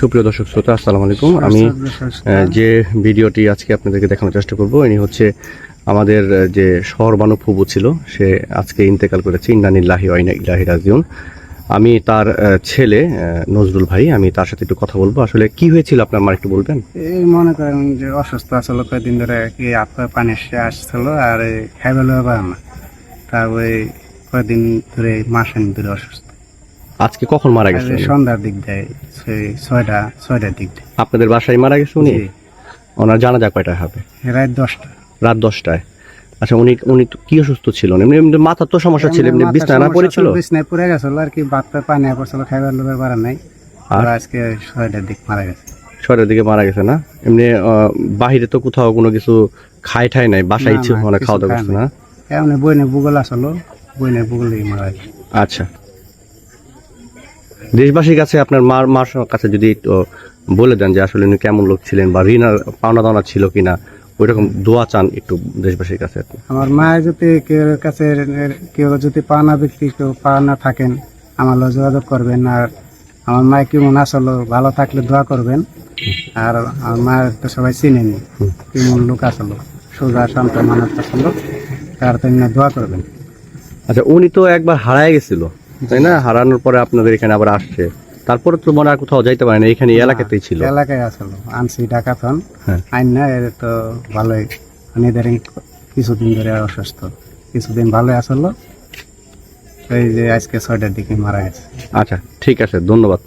সুপ্রিয় দর্শক শ্রোতা আসসালামু আলাইকুম। আমি যে ভিডিওটি আজকে আপনাদেরকে দেখানোর চেষ্টা করব ইনি হচ্ছে আমাদের যে সরবানু ফুবু ছিল সে আজকে ইন্তেকাল করেছে ইন্নানিল্লাহি ওয়াইনা ইলাহি রাজিউন। আমি তার ছেলে নজরুল ভাই আমি তার সাথে একটু কথা বলব। আসলে কি হয়েছিল আপনার মা একটু বলবেন? এই মনে করেন যে অসুস্থ আসলো কয়েকদিন ধরে কি আপনার পানি এসে আসছিল আর এই খাইবে লইতে পারে না। তার ওই কয়েকদিন ধরে মাসেন ধরে অসুস্থ। আজকে কখন মারা গেছে সন্ধ্যার দিক দেয় ছয়টা ছয়টার দিক দেয়। আপনাদের বাসায় মারা গেছে উনি। ওনার জানাজা কয়টায় হবে? রাত দশটা। রাত দশটায়। আচ্ছা উনি উনি কি অসুস্থ ছিল এমনি এমনি মাথার তো সমস্যা ছিল এমনি বিছনায় না পড়েছিল? ছিল, বিছনায় পড়ে গেছিল আর কি বাদ পানি পড়ছিল খাইবার লোকের পারে নাই। আর? আজকে ছয়টার দিক মারা গেছে। শহরের দিকে মারা গেছে না? এমনি বাহিরে তো কোথাও কোনো কিছু খাই ঠাই নাই বাসায় ইচ্ছে মানে খাওয়া দাওয়া করছে না? এমনি বইনে ভূগোল আসলো বইনে ভূগোলে মারা গেছে। আচ্ছা। দেশবাসীর কাছে আপনার মার মার কাছে যদি একটু বলে দেন যে আসলে উনি কেমন লোক ছিলেন বা ঋণ পাওনা দাওনা ছিল কিনা ওই রকম দোয়া চান একটু দেশবাসীর কাছে আমার মায়ের যদি কেউ কাছে কেউ যদি পাওনা ব্যক্তি কেউ পাওনা থাকেন আমার যোগাযোগ করবেন আর আমার মায়ের কেমন আসলো ভালো থাকলে দোয়া করবেন। আর আমার মায়ের তো সবাই চিনেনি কেমন লোক আসলো সোজা শান্ত মানুষ আসলো তার জন্য দোয়া করবেন। আচ্ছা উনি তো একবার হারায় গেছিল। তাই না? হারানোর পরে আপনাদের এখানে আবার আসছে। তারপরে তো মনে হয় কোথাও যাইতে পারে না এখানে এলাকাতেই ছিল। এলাকায় আসলো আনছি ঢাকা ফোন আইন না এর তো ভালোই। নিদারিং কিছুদিন ধরে অসুস্থ। কিছুদিন ভালোই আসলো এই যে আজকে ছয়টার দিকে মারা গেছে। আচ্ছা ঠিক আছে ধন্যবাদ।